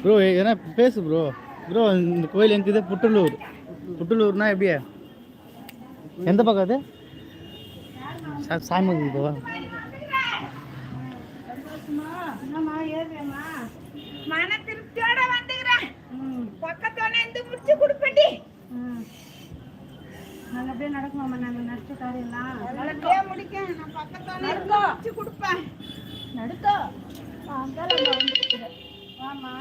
Bro எதனா பேசு bro bro இந்த கோயில் எனக்கு இது? புட்டலூர். புட்டலூர்னா எப்படி எந்த பக்கம் அது? சாமி இதுவா மன திருப்தியோட வந்துக்கிறேன். பக்கத்தோட இருந்து முடிச்சு கொடுப்படி நல்லபடியா நடக்குமாம்மா நாங்க நடிச்ச காரியம்லாம் நல்லபடியா முடிக்க நான் பக்கத்தோட இருந்து முடிச்சு கொடுப்பேன் நடுக்கோ வாமா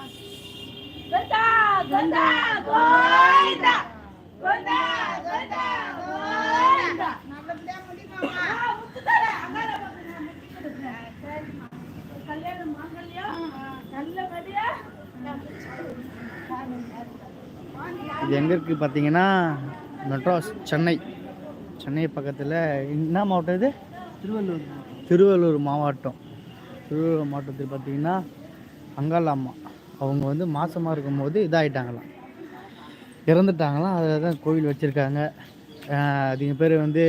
நல்லபடியா முடிக்கமா கல்யாணம் மாங்கல்யம். நல்லபடியா இது எங்கே இருக்குது பார்த்தீங்கன்னா மெட்ராஸ் சென்னை. சென்னை பக்கத்தில் என்ன மாவட்டம் இது? திருவள்ளூர் திருவள்ளூர் மாவட்டம். திருவள்ளூர் மாவட்டத்தில் பார்த்தீங்கன்னா அங்காளம்மா அவங்க வந்து மாசமாக இருக்கும்போது இதாகிட்டாங்களாம் இறந்துட்டாங்களாம். அதில் தான் கோவில் வச்சுருக்காங்க. அதிக பேர் வந்து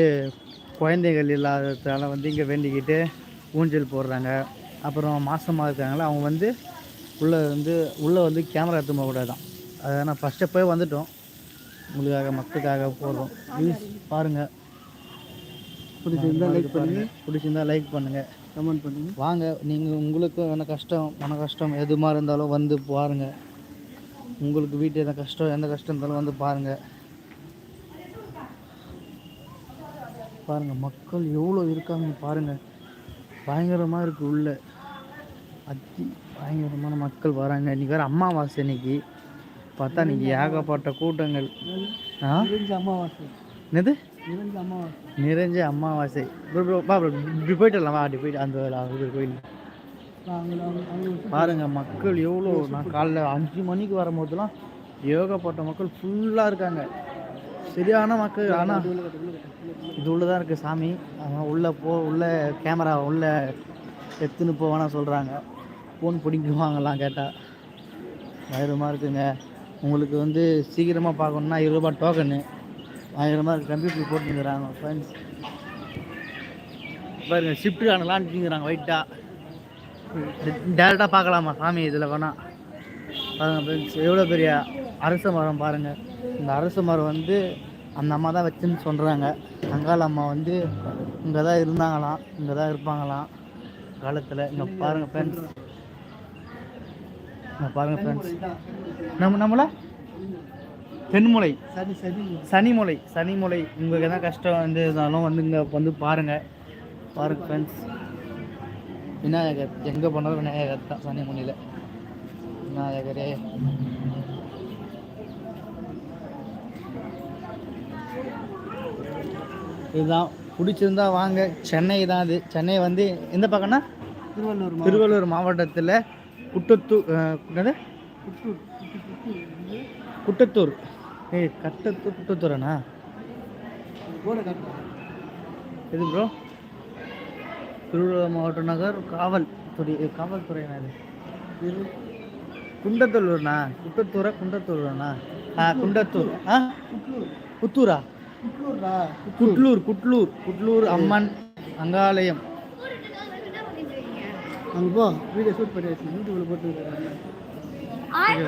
குழந்தைகள் இல்லாததால வந்து இங்கே வேண்டிக்கிட்டு ஊஞ்சல் போடுறாங்க. அப்புறம் மாசமாக இருக்காங்களா? அவங்க வந்து உள்ளே வந்து உள்ளே வந்து கேமரா எடுத்து போகக்கூடாதான் அதை நான் ஃபஸ்ட்டு போய் வந்துட்டோம். உங்களுக்காக மக்களுக்காக போடுறோம். ப்ளீஸ் பாருங்கள் பிடிச்சிருந்தா லைக் பண்ணுங்கள் பிடிச்சிருந்தா லைக் பண்ணுங்கள் கமெண்ட் பண்ணுங்கள் வாங்க நீங்கள் உங்களுக்கு என்ன கஷ்டம் மன கஷ்டம் எதுமா இருந்தாலும் வந்து பாருங்கள் உங்களுக்கு வீட்டு எந்த கஷ்டம் எந்த கஷ்டம் இருந்தாலும் வந்து பாருங்கள் பாருங்கள் மக்கள் எவ்வளோ இருக்காங்க பாருங்கள் பயங்கரமாக இருக்குது உள்ள. அத்தி பயங்கரமான மக்கள் வராங்க. இன்னைக்கு வேறு அமாவாசை இன்னைக்கு பார்த்தா இன்னைக்கு ஏகப்பட்ட கூட்டங்கள். ஆ? அமாவாசை. என்னது? நிறைஞ்ச அமாவாசை. நிறைஞ்ச அமாவாசை. இப்படி போயிட்டு வரலாம் வா அப்படி போயிட்டு அந்த கோயில் பாருங்க மக்கள் எவ்வளோ நான் காலைல அஞ்சு மணிக்கு வரும்போதெல்லாம் ஏகப்பட்ட மக்கள் ஃபுல்லாக இருக்காங்க. சரியான மக்கள் ஆனால் இது உள்ளே தான் இருக்குது சாமி. ஆனால் உள்ளே போ உள்ளே கேமரா உள்ளே எடுத்துன்னு போவானா சொல்கிறாங்க ஃபோன் பிடிக்குவாங்கலாம் கேட்டால் பயங்கரமாக இருக்குங்க. உங்களுக்கு வந்து சீக்கிரமாக பார்க்கணுன்னா இருபது ரூபாய் டோக்கனு ஆயிரம் ரூபாய் கம்ப்யூட்டர் போட்டுங்கிறாங்க ஃப்ரெண்ட்ஸ் பாருங்க ஷிஃப்ட் காணலான்ட்டுங்கிறாங்க ஒயிட்டாக டேரெக்டாக பார்க்கலாமா சாமி இதில் வேணால் பாருங்க ஃப்ரெண்ட்ஸ் எவ்வளோ பெரிய அரச மரம் பாருங்கள் இந்த அரச மரம் வந்து அந்த அம்மா தான் வச்சுன்னு சொல்கிறாங்க அங்காள அம்மா வந்து இங்கே தான் இருந்தாங்களாம் இங்கே தான் இருப்பாங்களாம். காலத்தில் இங்கே பாருங்கள் ஃப்ரெண்ட்ஸ் பாருங்கள் ஃப்ரெண்ட்ஸ் நம்ம நம்மள? தென்முலை. சனிமுலை சனிமுலை உங்களுக்கு எதாவது கஷ்டம் வந்து இருந்தாலும் வந்து இங்கே வந்து பாருங்கள் பாருங்க ஃப்ரெண்ட்ஸ் விநாயகர். எங்கே போனாலும் விநாயகர் தான் சனிமுனையில் விநாயகரே. இதுதான். பிடிச்சிருந்தா வாங்க. சென்னை தான் இது சென்னை வந்து எந்த பக்கம்னா? திருவள்ளூர் திருவள்ளூர் மாவட்டத்தில் குட்டத்தூர் அஹ், என்னது? குட்டத்தூர் ஏய் கட்டத்தூர் குட்டத்தூரண்ணா? இது ப்ரோ திருவள்ளூர் மாவட்ட நகர் காவல் துறை காவல்துறை இது? குண்டத்தூர்ண்ணா குட்டத்தூரா குண்டத்தூர்ண்ணா ஆ குண்டத்தூர். ஆ? புத்தூரா குட்லூர் குட்லூர் குட்லூர் அம்மன் அங்காலயம். அங்கே போ. வீடியோ ஷூட் பண்ணியாச்சு. யூடியூப்ல போட்டு ஆய்